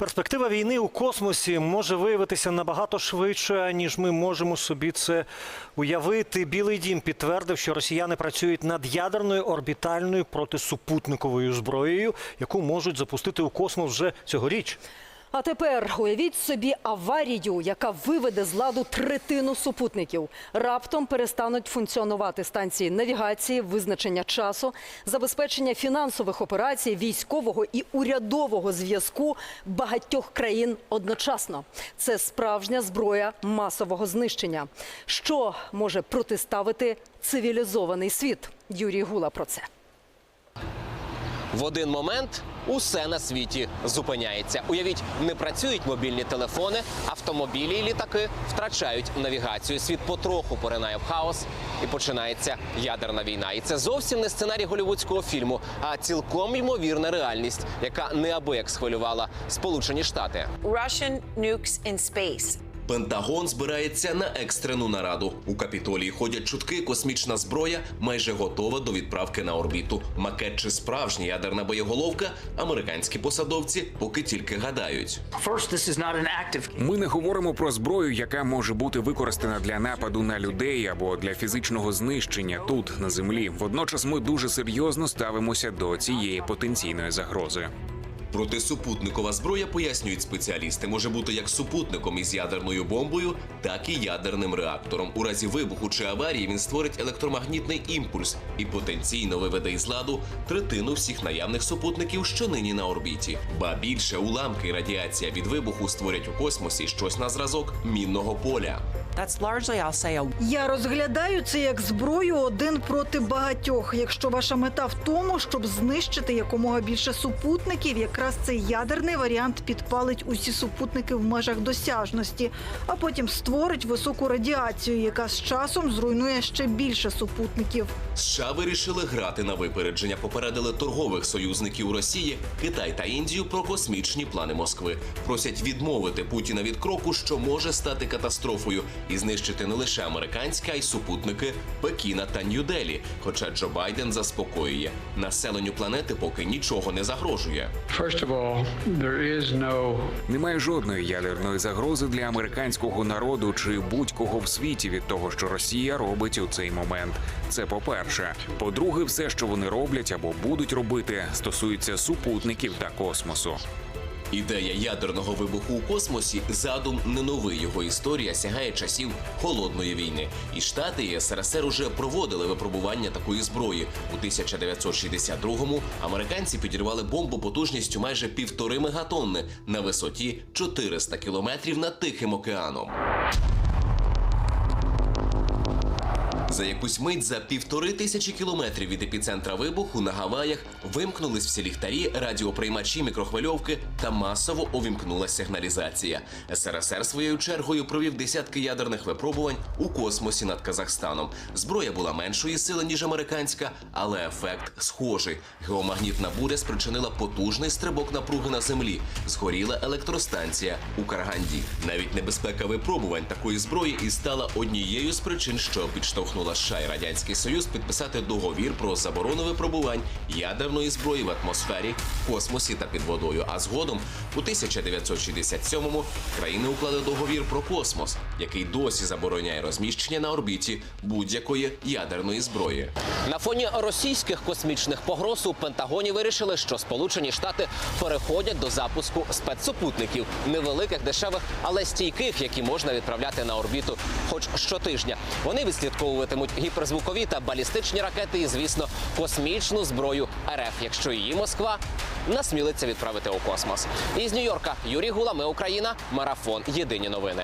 Перспектива війни у космосі може виявитися набагато швидше, ніж ми можемо собі це уявити. Білий дім підтвердив, що росіяни працюють над ядерною орбітальною протисупутниковою зброєю, яку можуть запустити у космос вже цьогоріч. А тепер уявіть собі аварію, яка виведе з ладу третину супутників. Раптом перестануть функціонувати станції навігації, визначення часу, забезпечення фінансових операцій, військового і урядового зв'язку багатьох країн одночасно. Це справжня зброя масового знищення. Що може протиставити цивілізований світ? Юрій Гула про це. В один момент усе на світі зупиняється. Уявіть, не працюють мобільні телефони, автомобілі і літаки втрачають навігацію. Світ потроху поринає в хаос і починається ядерна війна. І це зовсім не сценарій голівудського фільму, а цілком ймовірна реальність, яка неабияк схвилювала Сполучені Штати. Russian nukes in space. Пентагон збирається на екстрену нараду. У капітолії ходять чутки, космічна зброя майже готова до відправки на орбіту. Макет чи справжня ядерна боєголовка американські посадовці поки тільки гадають. Ми не говоримо про зброю, яка може бути використана для нападу на людей або для фізичного знищення тут на землі. Водночас ми дуже серйозно ставимося до цієї потенційної загрози. Протисупутникова зброя, пояснюють спеціалісти, може бути як супутником із ядерною бомбою, так і ядерним реактором. У разі вибуху чи аварії він створить електромагнітний імпульс і потенційно виведе із ладу третину всіх наявних супутників, що нині на орбіті. Ба більше уламки і радіація від вибуху створять у космосі щось на зразок мінного поля. That's largely, I'll say, a Я розглядаю це як зброю один проти багатьох. Якщо ваша мета в тому, щоб знищити якомога більше супутників, якраз цей ядерний варіант підпалить усі супутники в межах досяжності, а потім створить високу радіацію, яка з часом зруйнує ще більше супутників. США вирішили грати на випередження. Попередили торгових союзників Росії, Китай та Індію про космічні плани Москви. Просять відмовити Путіна від кроку, що може стати катастрофою, і знищити не лише американські, а й супутники Пекіна та Нью-Делі. Хоча Джо Байден заспокоює, населенню планети поки нічого не загрожує. All, no Немає жодної ядерної загрози для американського народу чи будь-кого в світі від того, що Росія робить у цей момент. Це по-перше. По-друге, все, що вони роблять або будуть робити, стосується супутників та космосу. Ідея ядерного вибуху у космосі задум не новий. Його історія сягає часів холодної війни. І Штати і СРСР уже проводили випробування такої зброї. У 1962-му американці підірвали бомбу потужністю майже півтори мегатонни на висоті 400 кілометрів над Тихим океаном. За якусь мить за півтори тисячі кілометрів від епіцентра вибуху на Гаваях вимкнулись всі ліхтарі, радіоприймачі, мікрохвильовки та масово увімкнулася сигналізація. СРСР своєю чергою провів десятки ядерних випробувань у космосі над Казахстаном. Зброя була меншої сили ніж американська, але ефект схожий. Геомагнітна буря спричинила потужний стрибок напруги на землі. Згоріла електростанція у Караганді. Навіть небезпека випробувань такої зброї і стала однією з причин, що підштовхнула І радянський союз підписати договір про заборону випробувань ядерної зброї в атмосфері, космосі та під водою. А згодом у 1967-му країни уклали договір про космос, який досі забороняє розміщення на орбіті будь-якої ядерної зброї. На фоні російських космічних погроз у Пентагоні вирішили, що Сполучені Штати переходять до запуску спецсупутників невеликих, дешевих, але стійких, які можна відправляти на орбіту хоч щотижня. Вони відслідковуватимуть гіперзвукові та балістичні ракети і, звісно, космічну зброю РФ, якщо її Москва насмілиться відправити у космос. Із Нью-Йорка Юрій Гула, ми Україна, марафон. Єдині новини.